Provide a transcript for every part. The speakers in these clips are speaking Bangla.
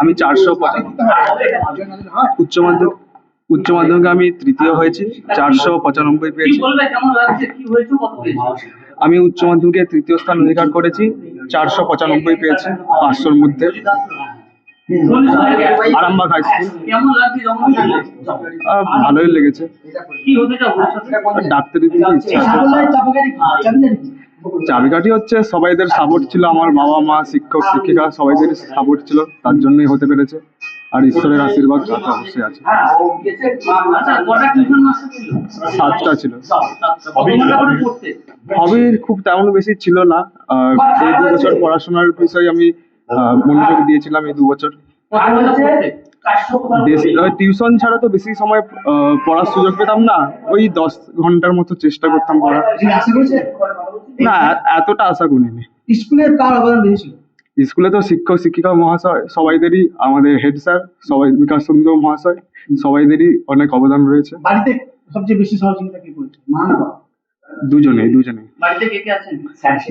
আমি চারশো উচ্চ মাধ্যমিক, উচ্চ মাধ্যমিকে আমি তৃতীয় হয়েছি, চারশো পঁচানব্বই পেয়েছি। আমি উচ্চ মাধ্যমিকে তৃতীয় স্থান অধিকার করেছি, চারশো পঁচানব্বই পেয়েছি পাঁচশোর মধ্যে। আরামবাগ হাই স্কুল ভালোই লেগেছে। ডাক্তারি দিকে ইচ্ছা আছে। চাবিকাঠি হচ্ছে সবাইদের সাপোর্ট ছিল আমার বাবা মা শিক্ষক শিক্ষিকা সবাইদের সাপোর্ট ছিল তার জন্যই হতে পেরেছে আর ঈশ্বরের আশীর্বাদ তাতে অবশ্যই আছে আচ্ছা? সাতটা ছিল সাতটা। কত ঘণ্টা করে পড়তে? হবি খুব তেমন বেশি ছিল না এই দু বছর পড়াশোনার বিষয়ে আমি মনোযোগ দিয়েছিলাম এই দু বছর? টিউশন ছাড়া তো বেশি সময় পড়ার সুযোগ পেতাম না ওই দশ ঘণ্টার মতো চেষ্টা করতাম পড়ার না এতটা আশা করিনি স্কুলের কার অবদান বেশি ছিল স্কুলে তো শিক্ষক শিক্ষিকা মহাশয় সবাইদেরই আমাদের হেড স্যার সবাই বিকাশ চন্দ্র মহাশয় সবাইদেরই অনেক অবদান রয়েছে। বাড়িতে সবচেয়ে বেশি সহযোগিতা কে করছে? মা না বাবা? বাড়িতে কে কে আছেন?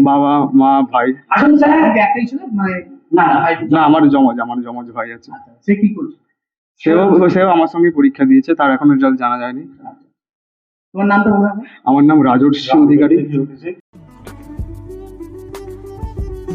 বাবা মা ভাই। আসুন স্যার একটাই ছিল? মানে না, না, আমার জমজ আমার জমজ ভাই আছে। সে কি করছে? সেও সেও আমার সঙ্গে পরীক্ষা দিয়েছে তার এখনও রেজাল্ট জানা যায়নি। তোমার নামটা আমার নাম রাজর্ষি অধিকারী।